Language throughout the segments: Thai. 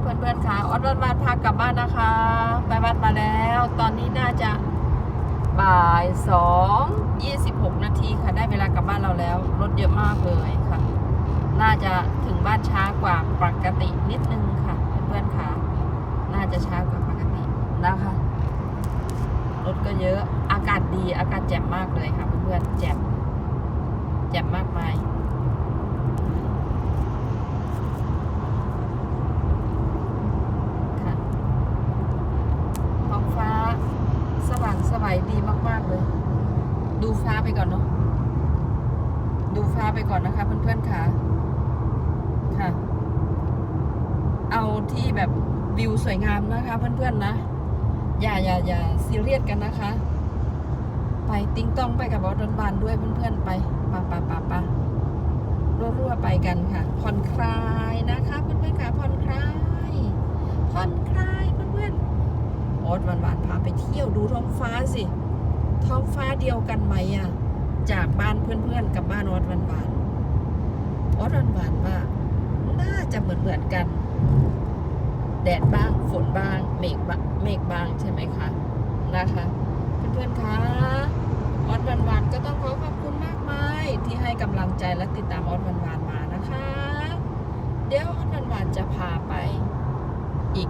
เพื่อนๆค่ะออดวันวานพากลับบ้านนะคะ ไปวัดมาแล้ว ตอนนี้น่าจะบ่ายสองยี่สิบหกนาทีค่ะ ได้เวลากลับบ้านเราแล้ว รถเยอะมากเลยค่ะ น่าจะถึงบ้านช้ากว่าปกตินิดนึงค่ะ เพื่อนๆค่ะ น่าจะช้ากว่าปกตินะคะ รถก็เยอะ อากาศดี อากาศแจ่มมากเลยค่ะ เพื่อนๆ แจ่ม แจ่มมากมาย ค่ะท้องฟ้าสว่างสวัย ดีมากๆเลย ดูฟ้าไปก่อนเนาะดูฟ้าไปก่อนนะคะ เพื่อนๆค่ะ ค่ะ เอาที่แบบวิวสวยงามนะคะ เพื่อนๆนะ อย่าอย่าอย่าซีเรียสกันนะคะ ไปติ้งต้องไปกับบอสดนบานด้วยเพื่อนๆไปปะปะปะปะรั่วๆไปกันค่ะผ่อนคลายนะคะเพื่อนๆค่ะผ่อนคลาย ผ่อนคลายเพื่อน ๆโอ๊ตวันวานๆพาไปเที่ยวดูท้องฟ้าสิ ท้องฟ้าเดียวกันไหมอะ จากบ้านเพื่อนๆกับบ้านโอ๊ตวันวานๆโอ๊ตวันวานๆว่าน่าจะเหมือนๆกัน แดดบ้างฝนบ้างเมฆบ้างเมฆบ้างใช่ไหมคะนะคะ เพื่อนๆคะออดวันวานๆก็ต้องขอขอบคุณมากมายที่ให้กำลังใจและติดตามออดวันวานๆมานะคะ เดี๋ยวออดวันวานๆจะพาไป อีก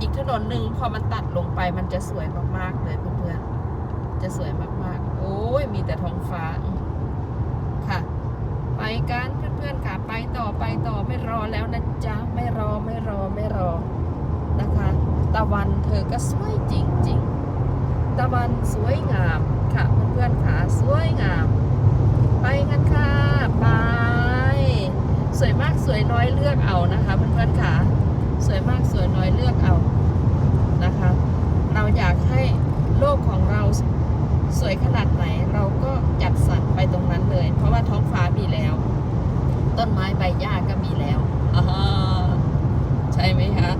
อีก ถนนหนึ่งพอมันตัดลงไปมันจะสวยมากๆเลยเพื่อนๆจะสวยมากๆ โอ้ยมีแต่ท้องฟ้าค่ะ ไปกันเพื่อนๆค่ะไปต่อไปต่อไม่รอแล้วนะจ๊ะไม่รอไม่รอไม่รอนะคะตะวันเธอก็สวยจริง ๆ ตะวันสวยงามค่ะเพื่อนๆค่ะสวยงาม ไปกันค่ะไปสวยมากสวยน้อยเลือกเอานะคะเพื่อนๆค่ะสวยมากสวยน้อยเลือกเอานะคะ เราอยากให้โล กของเราสวยขนาดไหน เราก็จัดสรรไปตรงนั้นเลย เพราะว่าท้องฟ้ามีแล้ว ต้นไม้ใบหญ้าก็มีแล้วอ่าฮะใช่ไหมคะ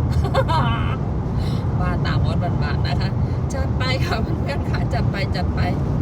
ว่าตามมดบานๆนะคะ จัดไปค่ะเพื่อนๆค่ะจัดไปจัดไปจัดไปไปกัน